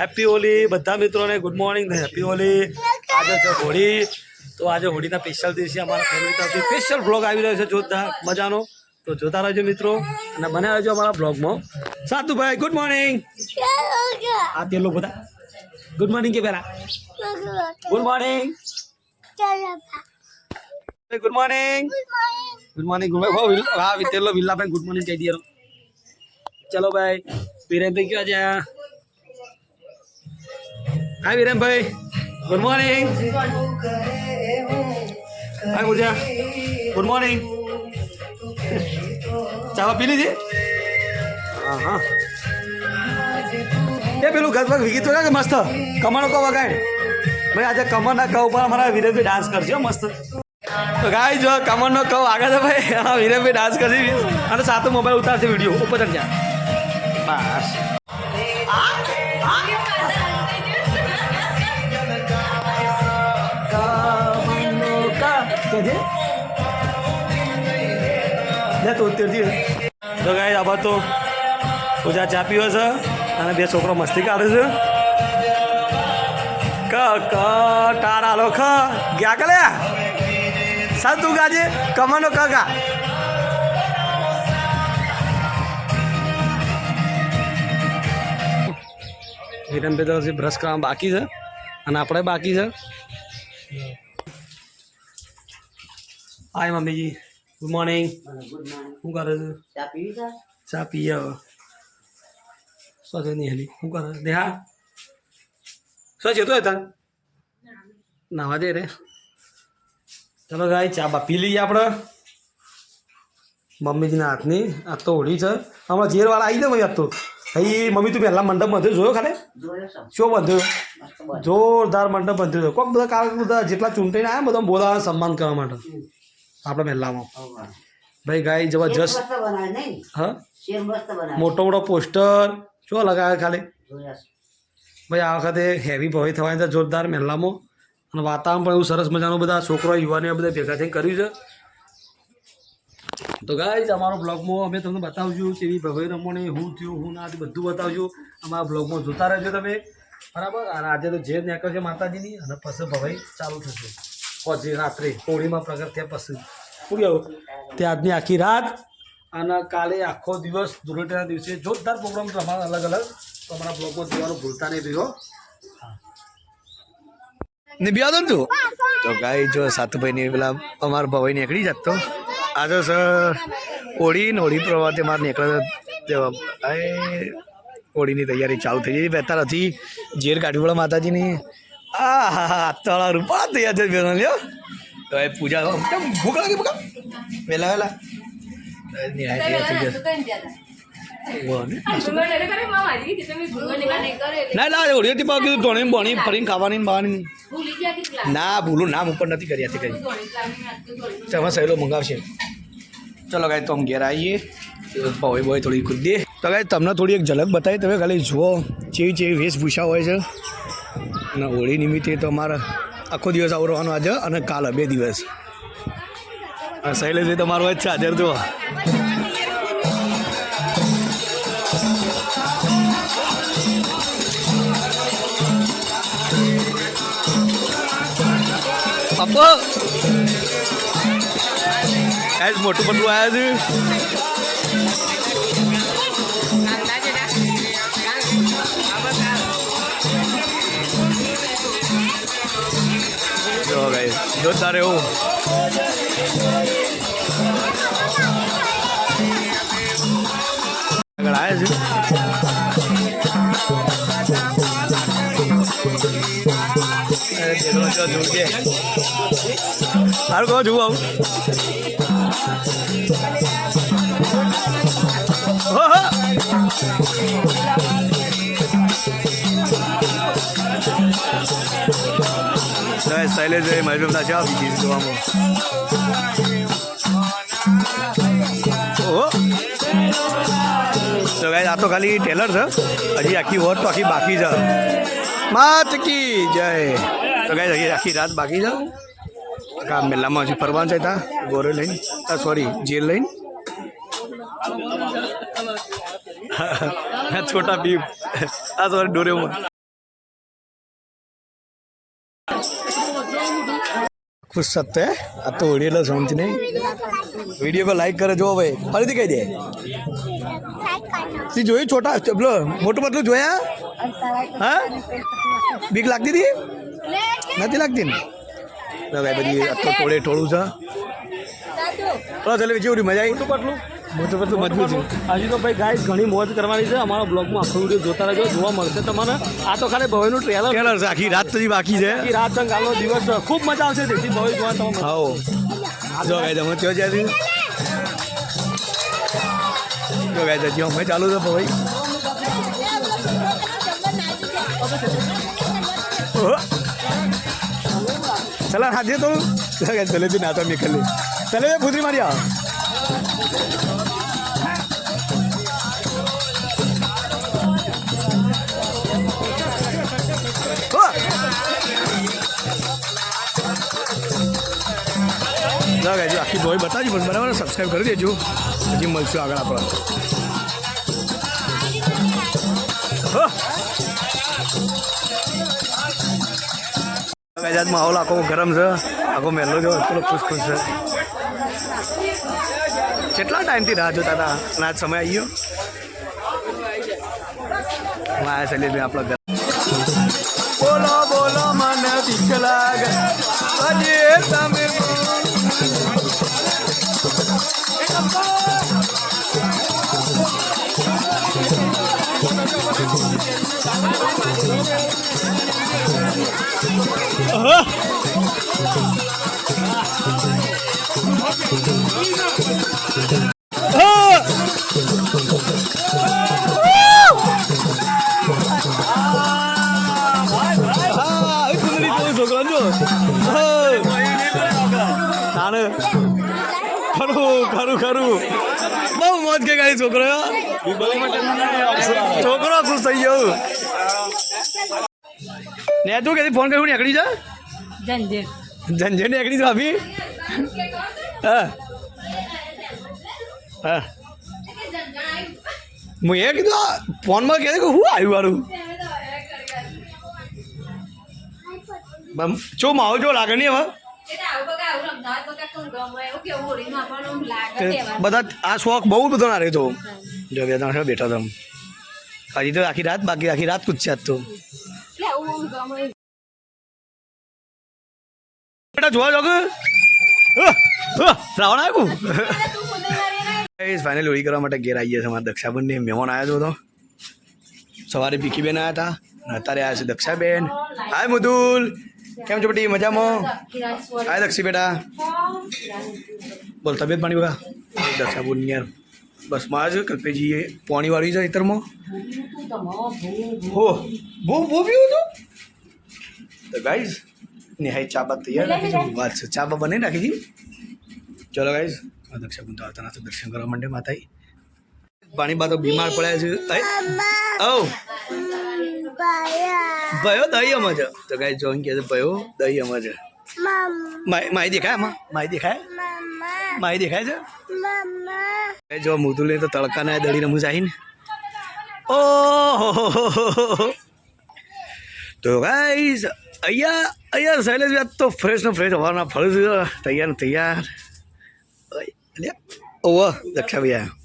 Happy Holi બધા મિત્રોને good morning happy Holi આજે છે હોળી, તો આજે હોળીના સ્પેશિયલ દિવસે અમારા ફેમિલી તરફથી સ્પેશિયલ બ્લોગ આવી રહ્યો છે જોતા મજાનો. તો જોતા રહેજો મિત્રો, અને બને રહેજો અમારા બ્લોગમાં સાતુભાઈ ગુડ મોર્નિંગ આ લોકો બધા. ગુડ મોર્નિંગ કે પહેલા? Good morning good morning good morning good morning હા વિતેલો વિલ્લાભાઈ ગુડ મોર્નિંગ કહી દે ચલો ભાઈ વિરેનભાઈ ક્યાં છે? હા વિરેનભાઈ good morning hi Puja good morning ચાવા પી લીધી હા હા એ પેલું ગત વખત ગીત વગાડ કે મસ્ત? કમરનો કહો વગાડ. ભાઈ, આજે કમરના કવ ઉપર અમારા વિરેનભાઈ ડાન્સ કરશે મસ્ત. તો ગાય જો કમરનો કવ આગળ છે ભાઈ હા વિરેનભાઈ ડાન્સ કરશે. અને સાતો મોબાઈલ ઉતારશે વીડિયો ઉપર જ જા. બસ. લે તો ગાય આભા તો પૂજા ચા પીવો છે અને બે છોકરો મસ્તી કાઢે છે. ક ક તારા લો ખ. ગયા કલે સાલ તું ગાજે. કમાનો કાકા ગા. વિરમભાઈ તરફથી બ્રશ કરવા બાકી છે અને આપણે બાકી છે. હાય મમ્મીજી. ગુડ મોર્નિંગ શું કરે છે ચા પીએ હવે શું હેલી શું કરે દેહા શું જતો તો હતા નાવા દે રે. ચલો ગાય ચા બા પી લઈએ આપણે. મમ્મીજીના હાથની આ તો હોળી છે. હમણાં ઝેરવાળા આવી જાય ભાઈ આ તો. ભાઈ મમ્મી તું પહેલાં મંડપ બાંધ્યો જોયો ખાલે? શું બાંધ્યો જોરદાર મંડપ બાંધ્યો કોક બધા કારણ બધા જેટલા ચૂંટાઈને આવ્યા બધા બોલાવા સન્માન કરવા માટે. આપણે મહેલામાં ભાઈ ગાય જબરજસ્ત. હા? મોટો મોટો પોસ્ટર. શું લગાવે ખાલી? ભાઈ આ વખતે હેવી ભવે થવાની તો જોરદાર મહેલામાં અને વાતાવરણ પણ એવું સરસ મજાનું બધા છોકરો યુવાનીઓ બધા ભેગા થઈને કર્યું છે. તો ગાય અમારો બ્લોગમાં અમે તમને બતાવશું કેવી ભવે રમણી હું થયું હું ના બધું બતાવજો. અમારા બ્લોગમાં જોતા રહેજો તમે. બરાબર? અને આજે તો જે નીકળશે છે માતાજીની અને પછી ભવાઈ ચાલુ થશે. પછી રાત્રે હોળીમાં પ્રગટ થયા પછી. શું કહેવું તે આજની આખી રાત અને કાલે આખો દિવસ ધૂળેટીના દિવસે જોરદાર પ્રોગ્રામ તમારા અલગ અલગ. તો અમારા બ્લોગમાં જોવાનું ભૂલતા નહીં રહ્યો. ને બી આવતો તું? તો ગાય જો સાતુભાઈની પેલા અમારા ભવાઈ નીકળી જાત તો. આજે સર હોળી ને હોળી પ્રવાતે મારે નીકળે હોળીની તૈયારી ચાલુ થઈ ગઈ. બેતા નથી ઝેર કાઢી પડે માતાજીની. આ હા હા તળા રૂપા તૈયાર થઈ બેનો લ્યો. તો એ પૂજા કેમ ભૂખ લાગી ભૂખ? વહેલા વહેલા ના ના ના હોળીથી પાવ કીધું ધોણી બોણી ફરીને ખાવાની બહારની. ના ભૂલું નામ ઉપર નથી કરી હતી તમે સહેલો મંગાવશે. ચલો ગાય તો અમે ઘેર આવીએ. ભોય બોય થોડી કૂદી દે. તો ગાય તમને થોડી એક ઝલક બતાવી તમે ખાલી જુઓ. જેવી જેવી વેશભૂષા હોય છે. અને હોળી નિમિત્તે તો અમારે આખો દિવસ આવડવાનો આજે અને કાલે બે દિવસ. શૈલેષભાઈ તમારો જ છે હાજર જુઓ પપ્પો મોટું પટલું આવ્યા છે. જોતા રહેવું. આગળ આવે છે. હારું કહો જોવું આવું. શૈલેષભાઈ બેમના ચા છે જોવામાં તો ગાય આ તો ખાલી ટેલર છે. હજી આખી વોટ તો આખી બાકી છે. માત કી જય. તો ગાય હજી આખી રાત બાકી છે. કામ મેલામાં હજી ફરવાનું છે ત્યાં ગોરે લઈને. સોરી જેલ લઈને. છોટા ભીમ આ સોરી ડોરેમોન. ખુશ સત્ય આ તો ઓડી એટલે સમજ નહીં. વીડિયો પર લાઈક કરે જો ભાઈ. ફરીથી કહી દે. તી જોયું છોટા? પેલો મોટું મોટું જોયા? હા? બીક લાગતી હતી? નથી લાગતી ને? ભાઈ બધી આ તો ટોળે ટોળું છે. ચલો બધી કેવું મજા આવી. પતલું. બધું બધું મજબૂત છે. હજી તો ભાઈ ગાય ઘણી મોજ કરવાની છે. અમારા બ્લોગમાં આખો વીડિયો જોતા રહેજો. જોવા મળશે તમારે આ તો ખાલી ભવેનું ટ્રેલર ટ્રેલર છે. આખી રાત સુધી બાકી છે. આખી રાત કાલનો દિવસ ખૂબ મજા આવશે. તેથી ભવે જોવા તમે આવો. જો ગાય તમે કયો જાય જો ગાય હજી અમે ચાલુ છે ભવે ચલા હાજે તો જલેબી ના તો નીકળી ચલે ખુદરી મારી આવો. જાઓ ગાઈઝ, આખી બોય બતાવજો પણ બરાબર સબસ્ક્રાઈબ કરી દેજો. હજી મળશું આગળ આપણે. આજ માહોલ આખો ગરમ છે. આખો મહેલો જો થોડો ખુશ ખુશ છે. કેટલા ટાઈમથી રાહ જોતા હતા? અને આજ સમય આવી ગયો? વાયા શૈલેષભાઈ આપણા ઘર. બોલો બોલો મને દીક લાગે. તાણે ખરું ખરું ખરું. બહુ મોજ કે ગાડી છોકરો છોકરો ખુશ થઈ ગયો? ને તું કે ફોન કર્યું નીકળી જા? ઝંઝટ ઝંઝટ નીકળી જા અભી હા. હા. હું એ કીધું ફોનમાં કહે કે હું આવ્યું વાળું બમ ચો માવો જો લાગે નહીં હવે બધા આ શોખ બહુ બધો ના રહ્યો તો. જો બે ત્રણ બેઠા તમે હજી તો આખી રાત બાકી આખી રાત કૂદશે આજ તો. બેટા જોવા જોગ રાવણ આવ્યું ફાઇનલ હોળી કરવા માટે ઘેર આવી ગયા છે. અમારા દક્ષાબેનને મહેમાન આવ્યો હતો સવારે ભીખીબેન આવ્યા હતા અને અત્યારે આવ્યા છે દક્ષાબેન. હાય મુદુલ. કેમ છો બેટી મજામાં? આય દક્ષી બેટા. બોલ તબિયત પાણી બગા? દક્ષાબુન યાર બસમાં જ કલ્પેજીએ પાણી વાળી છે ખેતરમાં હો બહુ બહુ પીવું હતું તો ગાઈઝ નિહાય ચા બાદ તૈયાર રાખી છે વાત છે ચા બા બનાવી નાખી છે ચલો ગાઈઝ દક્ષાબુન તો આવતા દર્શન કરવા માંડે માતાઈ પાણી બા તો બીમાર પડ્યા છે. ઓ ભયો. દહી અમજ તો કઈ જોઈન કે છે ભયો દહીં અમજ માય દેખાય આમાં? માય દેખાય? માય દેખાય છે? જો જો મુદુલે તો તડકા ના દડી રમું જાય ને. ઓહો તો ગાઈઝ અહીંયા અહીંયા શૈલેષ વ્યાજ તો ફ્રેશ નો ફ્રેશ હવાના ફળ છે તૈયાર ને તૈયાર. ઓવા દક્ષા ભૈયા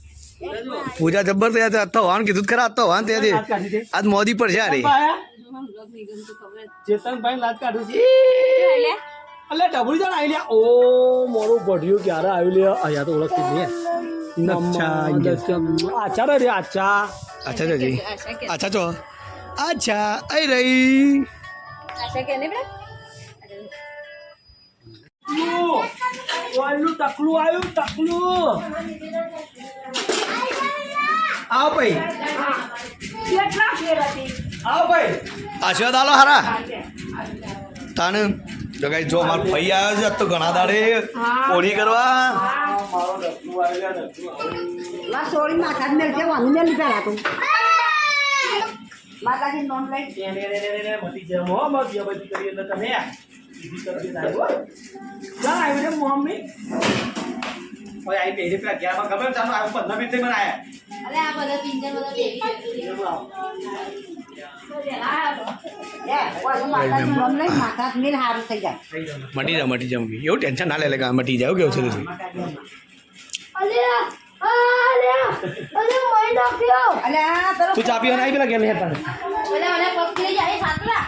પૂજા જબ્બર થયા છે. આજ તો વાન કીધું જ ખરા આજ તો વાન છે. આજ મોદી પર છે અરે ચેતનભાઈ લાત કાઢું છે. અલે ડબુડી જણ આવી લ્યા ઓ મોરું ભઢ્યું ક્યારે આવી લ્યા? અહીંયા તો ઓળખતી નહીં. આચા રે આચા અચ્છા જજી અચ્છા ચો અચ્છા આઈ રહી. ટકલું આવ્યું ટકલું. આવ ભાઈ. આવ ભાઈ. આશીર્વાદ આલો હારા. તાને જો કઈ જો મારો ભાઈ આવ્યો છે તો ઘણા દાડે કોણી કરવા. સોળી માતા ને જે વાની ને લીધા રાતું માતાજી લઈ. મતી જેમ હો મત બધી કરી એટલે તમે. સીધી કરી આવ્યો. ચાલ આવ્યો મમ્મી ઓય આઈ પહેરી પેલા માં ખબર ચાલો આ પંદર મિનિટ મને આયા. અરે આ બધા પિંજર બધા મટી જા મટી જા એવું ટેન્શન ના લે લે મટી જાય કેવું છે તું તું ચા પીવા આવી પેલા ઘેર હેતા પક્ષી જાય સાતલા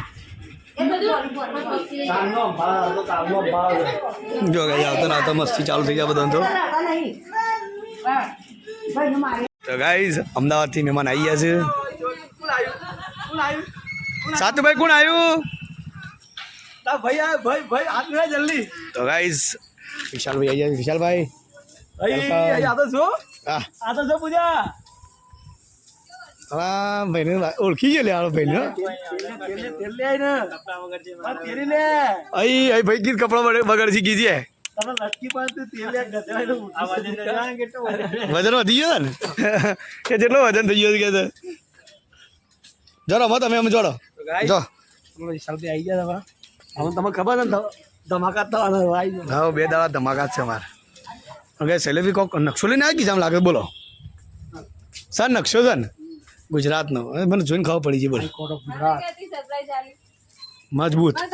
જો ગાઈ આવતો ના મસ્તી ચાલુ થઈ ગયા બધા તો. તો ગાઈઝ અમદાવાદથી મહેમાન આવી ગયા છે. સાતુભાઈ કોણ આવ્યું? ભાઈ આ ભાઈ ભાઈ હાથ મેળા જલ્દી તો ગાઈઝ વિશાલભાઈ આવી ગયા વિશાલભાઈ ભાઈ આ તો છો? આ તો છો પૂજા? હા ભાઈને ઓળખી ગયો લે ભાઈ ને અહી અહીં ભાઈ ગીત કપડા બગડ બગડથી કીધી નું વજન વધી ગયો ને? કે જેટલો વજન થઈ ગયો કે જોડો મત તમે અમે જોડો. જો વિશાલભાઈ આવી ગયા હવે તમને ખબર ને ધમાકા થવાના હા બે દાડા ધમાકા છે અમારે. હવે સેલેબી કોક નકશો લઈને આવી ગઈ છે આમ લાગે બોલો. સર નકશો છે ને? ગુજરાતનો. મને જોઈને ખબર પડી છે બોલો કોટ ઓફ ગુજરાત મજબૂત અરે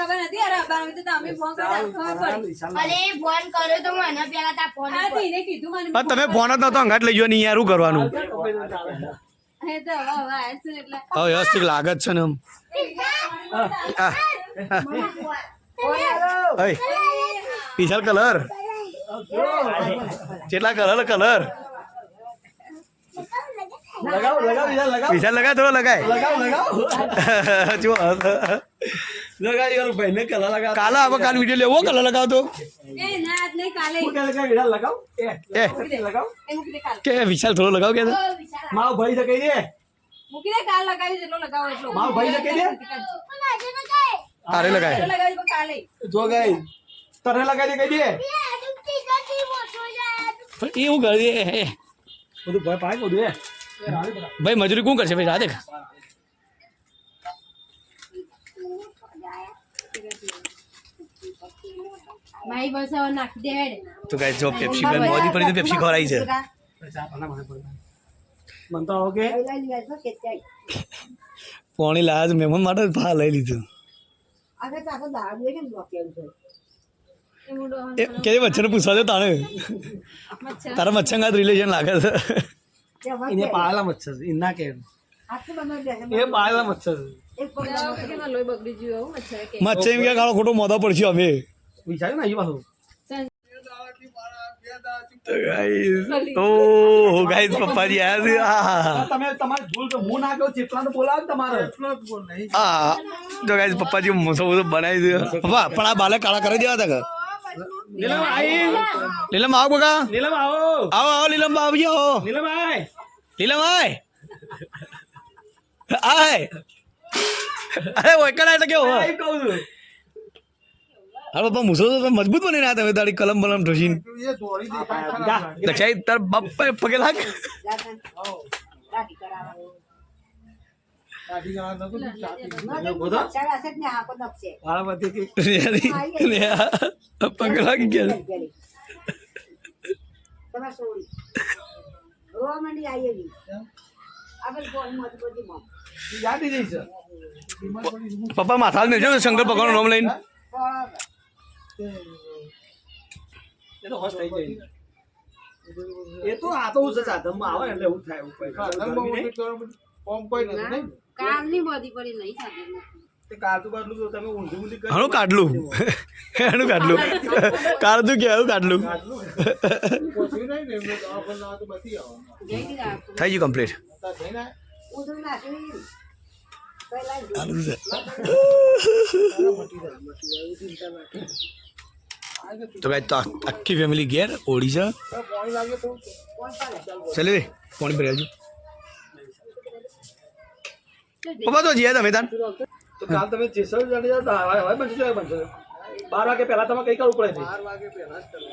ફોન કર્યો તો મને પેલા તા ફોન હા તમે ફોન જ નતો અંગાટ લઈ ગયો નહીં યાર શું કરવાનું? હવે વ્યવસ્થિત લાગે છે ને આમ. વિશાલ કલર. કેટલા કલર કલર? લગાવ લગાવ. વિશાલ લગાવ. વિશાલ લગાય થોડો લગાય. લગાવ લગાવ. જો લગાવ યાર ભાઈ ને કલા લગાવ કાલે હવે કાલ વીડિયો લેવો કલર લગાવતો. હું કે લગાવ લગાવ. એ એ. લગાવ. કે વિશાલ થોડો લગાવ કે માવ ભાઈ તો કહી દે. મૂકી દે કાલ લગાવી જેટલો લગાવો એટલો. માવ ભાઈ તો કહી દે. તારે લગાય. લગાવી જો ગઈ તને લગાવી દે. કહી દે પણ એવું કરી દે બધું ભાઈ પાય બધું એ. ભાઈ મજૂરી કોણ કરશે? ભાઈ રાધે મારી બસ હવે નાખી દે હેડ. તો ગાય જો પેપ્સી બેન મોદી પડી તો પેપ્સી ખવડાવી છે. મન તો ઓકે પોણી લાજ મહેમાન માટે ભા લઈ લીધું. કેવું મચ્છર પૂછવા દે તાણે. તારા મચ્છર રિલેશન લાગે છે. એને પાળેલા મચ્છર છે એના કે એ પાળેલા મચ્છર છે. મચ્છર એમ કે? ગાળો ખોટો મોદા પડશે અમે. વિચાર્યું ને અહીં પાછું? તો ગાઈસ ઓહો ગાઈસ પપ્પાજી આયા છે. તમે તમારી ભૂલ તો હું ના કહું જેટલા તો તમારે. એટલો જ બોલ નહીં આ જો ગાઈસ પપ્પાજી મોસો મોસો બનાવી દે પપ્પા પણ આ બાલે કાળા કરી દેવા હતા કે નીલમ આઈ. લીલમ આવો બકા. નીલમ આવો. આવો આવો નીલમ આવજો. નીલમ આય. નીલમ આય. આય. અરે ઓય કડા એટલે કેવો? આઈ કહું છું. અરે પપ્પા મુસો તો મજબૂત બની રહ્યા તમે તારી કલમ બલમ ઠોસીને જા દક્ષાઈ તાર બાપા પગે લાગ. પગે લાગી ગયા પપ્પા માથા મેળજો શંકર ભગવાન નામ લઈને? એ તો હોશ થઈ જાય. એ તો આ તો હું છે આવે એટલે એવું થાય એવું કઈ ગરમી નહીં. કાલની બોધી પડી નહીં કરી હણું કાઢલું. હણું કાઢલું. કાઢતું કે હણું કાઢલું. થઈ ગયું કમ્પ્લીટ તો ગાય તો આખી ફેમિલી ઘેર ઓડિશા ચાલે? ભાઈ પાણી ભરી આવજો. પપ્પા તો જીયા તમે તાન. તો કાલ તમે જેસલ જાડેજા તો હવે હવે બનશે તો બનશે. બાર વાગે પહેલા તમે કઈ કરવું પડે છે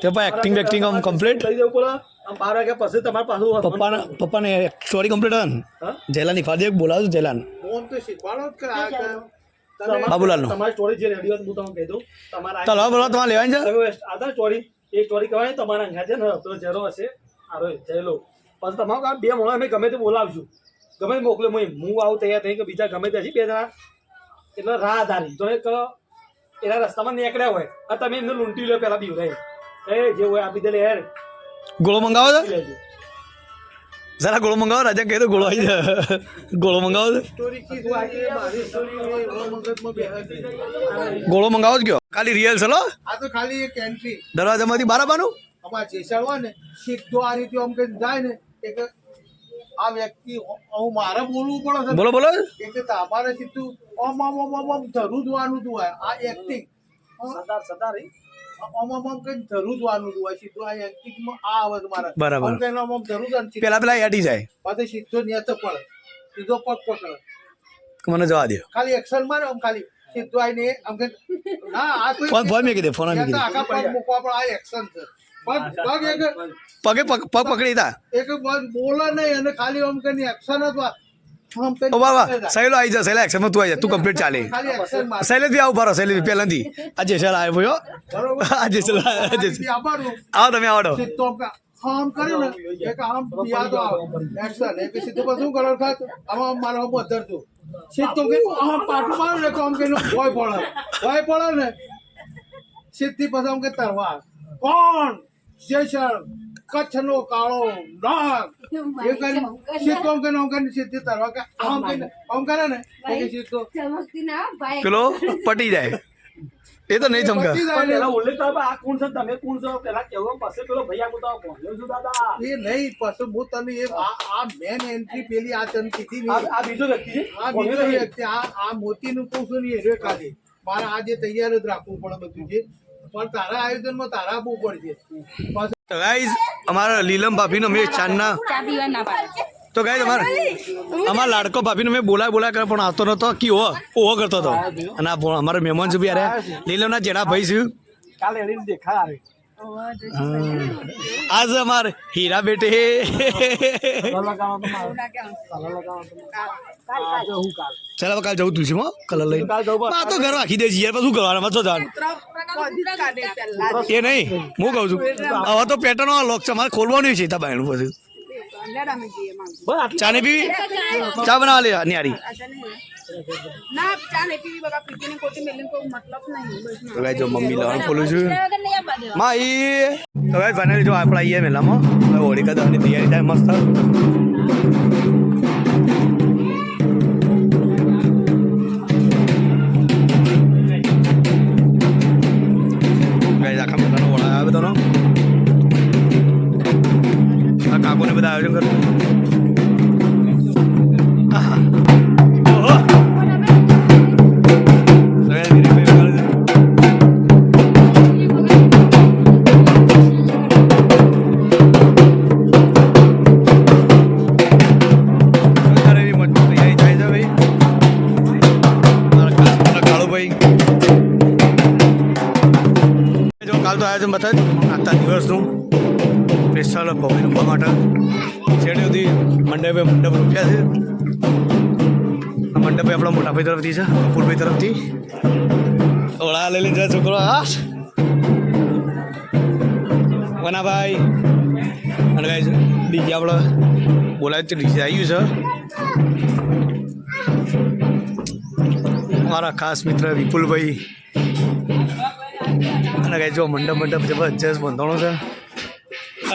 તે પપ્પા એક્ટિંગ વેક્ટિંગ આમ કમ્પ્લીટ થઈ જવું પડે આમ બાર વાગ્યા પછી તમારે પાછું પપ્પાને પપ્પાને સ્ટોરી કમ્પ્લીટ હન? હા? જેલાની ફાદી એક બોલાવજો જયલાન બાબુલાલ તમારી સ્ટોરી જે રેડી હોય હું તમને કહી દઉં. તમારા ચાલો બોલો તમારે લેવાની છે? આધાર સ્ટોરી એ સ્ટોરી કહેવાય તમારા અંગા છે ને પેલો જેરો હશે આરો જયેલો પછી તમારું કામ બે મોણા અમે ગમે તે બોલાવશું. ગમે મોકલે હું હું આવું તૈયાર થઈ કે બીજા ગમે ત્યાં બે જણા એટલે રાહદારી તો એક એના રસ્તામાં નીકળ્યા હોય આ તમે એમને લૂંટી લો પેલા બીવરાય એ જે હોય આપી દેલે હેર ગોળો મંગાવો છે? જરા ગોળો મંગાવો રાજા કહે તો ગોળો આવી જાય. ગોળો મંગાવો. ગોળો મંગાવો જ ગયો ખાલી રિયલ ચલો આ તો ખાલી એક એન્ટ્રી દરવાજામાંથી આવવાનું? અમાર જેસર હોય ને સીધો આ રીતે આમ કઈ જાય ને એક આ વ્યક્તિ હું મારે બોલવું પડે છે બોલો બોલો. તો તમારે સીધું ઓમ ઓમ ઓમ ઓમ ઓમ ધરું જોવાનું તું આ એક્ટિંગ સરદાર સરદાર એ. ઓમ ઓમ ઓમ કઈ ધરું જોવાનું તું હોય સીધું આ એક્ટિંગમાં આ આવે તમારે બરાબર. આમ કઈ ઓમ ઓમ ધરું જોવાનું સીધું. પેલા પેલા યાદી જાય. પછી સીધો નિયત પડે. સીધો પગ પકડે. મને જવા દે ખાલી એક્શન મારે આમ ખાલી સીધો આઈને આમ કે ના આ કોઈ ફોન મૂકવા પણ આ એક્શન છે. પગ પગ પગે પગ પગ પકડી હતા એક બોલે નહીં અને ખાલી આમ કરીને એક્શન જ ઓ સહેલો આવી જા સહેલા એક્શન તું આવી જા. તું કમ્પ્લીટ ચાલે. શૈલેષ આવું ફરો શૈલેષ પહેલાથી. આજે જેસલ આવ્યો ભયો આજે આ જેસલ આ જેસલ આબારું આવો તમે આવડો સીધો આમ આમ કર્યું ને. એક આમ યાદ આવે. એક્શન એક સીધું બધું કરો ખાત આમ આમ મારો હમ ધરતું સીધું કે આમ પાટું મારું ને તો આમ કે ભોય પડે. ભોય પડે ને. સીધી પછી આમ કે તરવા કોણ? જેસર કચ્છનો કાળો નાગ. એ કરી સીધું આમ કરીને આમ કરીને સીધી તરવા કે આમ કરીને આમ કરે ને કે સીધો ચમકતી ના ભાઈ. પેલો પટી જાય. એ તો નહીં ચમકા. પેલા આ કોણ છે? તમે કોણ છો? પેલા કેવો? પછી પેલો છું દાદા. એ નહીં પછી હું તને એ આ આ મેન એન્ટ્રી પેલી આ કીધી આ આ બીજો વ્યક્તિ છે? આ બીજો વ્યક્તિ. આ આ એ ખાલી મારે આજે તૈયાર જ રાખવું પડે બધું છે પણ તારા આયોજનમાં તારા આપવું પડશે. તો ગાઈઝ અમારા લીલમ ભાભીનો મેં ચાંદના તો ગાઈઝ અમારા અમારા લાડકો ભાભીનો મેં બોલાય બોલાય કરે પણ આવતો નતો કે ઓ ઓહો કરતો હતો. અને આ અમારા મહેમાન છે બી અરે લીલમના જેડા ભાઈ છે. કાલે દેખા આવે. આજ અમાર હીરા બેટે કલર લગાવવાનો તો મારે. કલર લગાવવાનો તો મારે. આજે હું કાલ ચાલ હવે કાલ જવું તું છે હો કલર લઈને કાલ જવું બસ. આ તો ઘર રાખી દે છે યાર પછી શું કરવાનું એમાં જાણ એ નહીં હું કહું છું હવે તો પેટર્ન લોક છે મારે ખોલવાનું છે તા બાયણું પછી ચા ને પીવી? ચા બનાવવા લે. ન્યારી. ના ચા નહીં પીવી બગા પીતીને કોટી મેલીને કોઈ મતલબ નહીં. બસ તો ગાઈ જો મમ્મી લાવવાનું ખોલું છું. માં ઈ તો ગાઈ ફાઇનલી જો આપણે આવીએ મેલામાં. હવે હોળીકા તૈયારી થાય મસ્ત. ગાઈસ આખા મેલાનો എല്ലാവരും તરફથી છે અપૂરભાઈ તરફથી. ઓળા લઈ જાય છોકરો, હા? વનાભાઈ. અને ગાઈસ ડીજે આપણે બોલાય તો ડીજે આવ્યું છે. મારા ખાસ મિત્ર વિપુલભાઈ. અને ગાઈ જો મંડપ મંડપ જબરજસ્ત બંધાણો છે.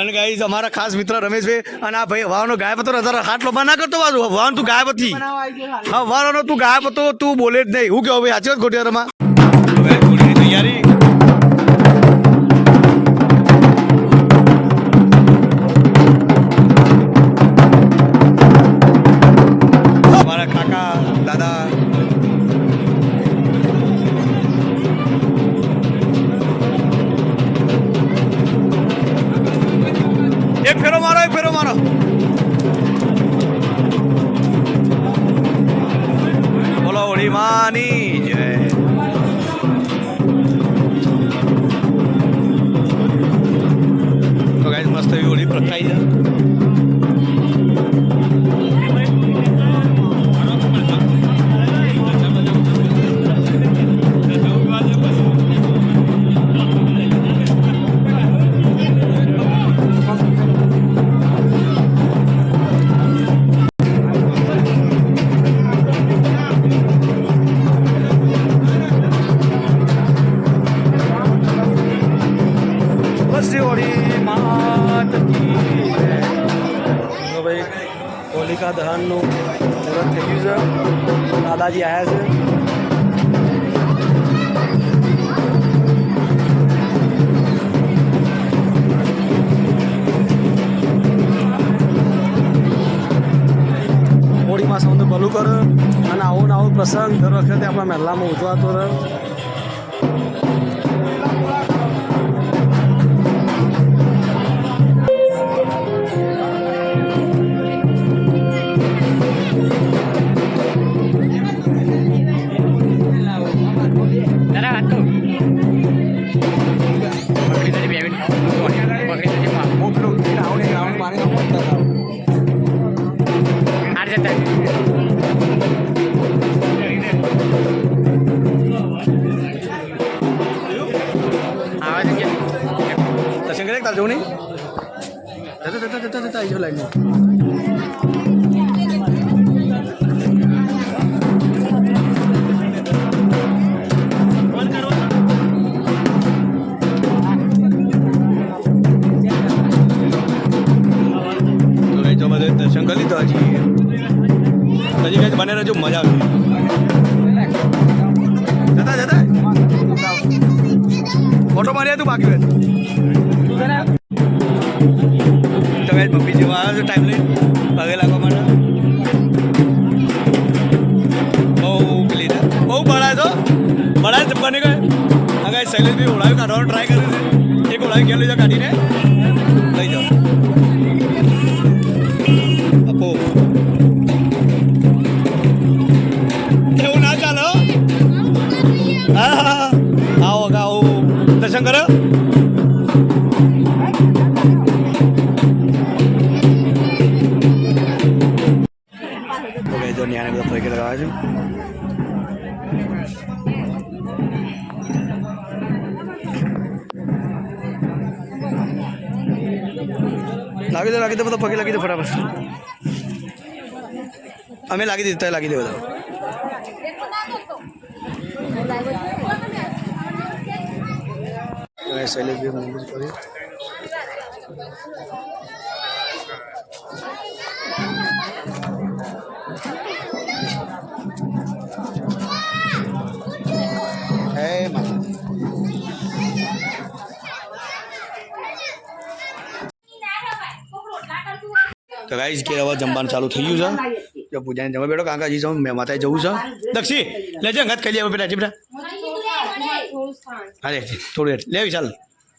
અને ગાઈ અમારા ખાસ મિત્ર રમેશભાઈ અને આ ભાઈ હવાનો ગાયબ હતો અત્યારે હાથ લોબા ના કરતો બાજુ. હવાનો તું ગાયબ હતી. હા હવાનો તું ગાયબ હતો તું બોલે જ નહીં. હું કેવો ભાઈ સાચી વાત ખોટી વાત કાળીચોળી માત તો ભાઈ હોલિકા દહનનું મુહૂર્ત થઈ ગયું છે. દાદાજી આવ્યા છે. હોળીમાં સૌને ભલું કર અને આવો ને આવો પ્રસંગ. દર વખતે આપણા મહેલામાં ઉજવાતો રહ્યો જતા જતા જતા તમે મમ્મી જેવા આવ્યો છો ટાઈમ લઈને પગે લાગવા માટે બહુ પેલી બહુ બળાય છો બળાય ચપ્પાની કઈ. આગળ શૈલેષભાઈ ઓળાવી કાઢવાનો ટ્રાય કર્યો છે. એક ઓળાવી ગયેલો છે કાઢીને. લાગી દો લાગી દો બધા પગે લાગી દો ફટાફટ. અમે લાગી દીધું લાગી દો બધા. શૈલેષભાઈ મંદિર કરી તો ગાઈસ કે હવે જમવાનું ચાલુ થઈ ગયું છે. જો પૂજાને જમવા બેઠો કાકાજી જવું મેં માતાએ જવું છે. દક્ષી લેજે અંગાત ખાઈ લે બેટા બેટા. લે થોડું લેવી ચાલ,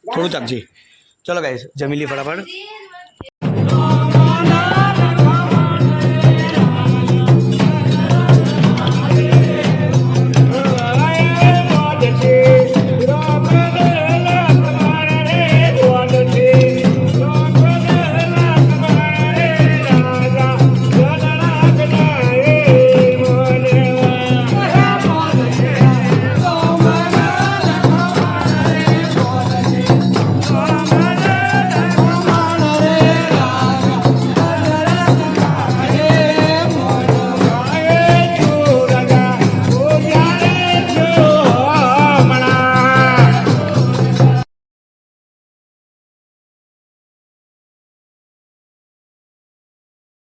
થોડું ચાકજી ચલો ગાઈઝ જમી લી ફટાફટ.